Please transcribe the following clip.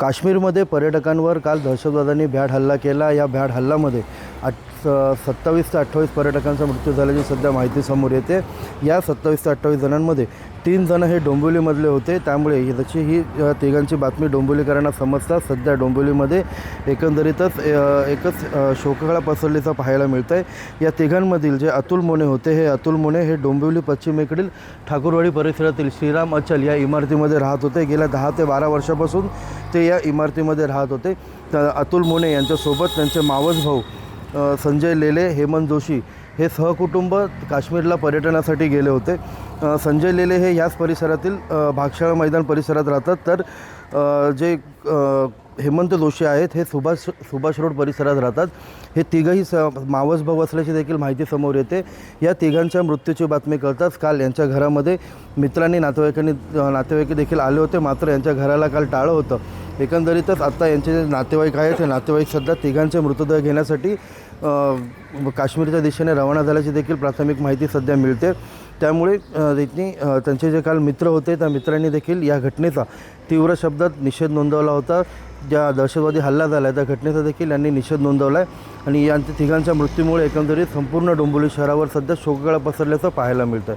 काश्मीरमध्ये पर्यटकांवर काल दहशतवाद्यांनी भ्याड हल्ला केला. या भ्याड हल्ल्यामध्ये आठ सत्तावीस ते अठ्ठावीस पर्यटकांचा मृत्यू झाल्याची सध्या माहिती समोर येते. या सत्तावीस ते अठ्ठावीस जणांमध्ये तीन जणं हे डोंबिवलीमधले होते. त्यामुळे याची ही तिघांची बातमी डोंबिवलीकरांना समजतात सध्या डोंबिवलीमध्ये एकंदरीतच एकच शोककळा पसरलीचा पाहायला मिळतं आहे या तिघांमधील जे अतुल मोने होते हे अतुल मोने हे डोंबिवली पश्चिमेकडील ठाकूरवाडी परिसरातील श्रीराम अचल या इमारतीमध्ये राहत होते. गेल्या दहा ते बारा वर्षापासून ते या इमारतीमध्ये राहत होते. तर अतुल मोने यांच्यासोबत त्यांचे मावस भाऊ संजय लेले हेमंत जोशी हे सहकुटुंब काश्मीरला पर्यटनासाठी गेले होते. संजय लेले हे याच परिसरातील भागशाळा मैदान परिसरात राहतात. तर जे हेमंत जोशी आहेत हे सुभाष सुभाष रोड परिसरात राहतात. हे तिघंही स मावस भाऊ असल्याची देखील माहिती समोर येते. या तिघांच्या मृत्यूची बातमी कळताच काल यांच्या घरामध्ये मित्रांनी नातेवाईकांनी नातेवाईक देखील आले होते. मात्र यांच्या घराला काल टाळं होतं. एकंदरीतच आता यांचे जे नातेवाईक आहेत हे नातेवाईक सध्या तिघांचे मृतदेह घेण्यासाठी काश्मीरच्या दिशेने रवाना झाल्याची देखील प्राथमिक माहिती सध्या मिळते. त्यामुळे त्यांनी त्यांचे जे काल मित्र होते त्या मित्रांनी देखील या घटनेचा तीव्र शब्दात निषेध नोंदवला होता. ज्या दहशतवादी हल्ला झाला त्या घटनेचा देखील यांनी निषेध नोंदवला आहे आणि यांच्या तिघांच्या मृत्यूमुळे एकंदरीत संपूर्ण डोंबिवली शहरावर सध्या शोककळा पसरल्याचं पाहायला मिळतं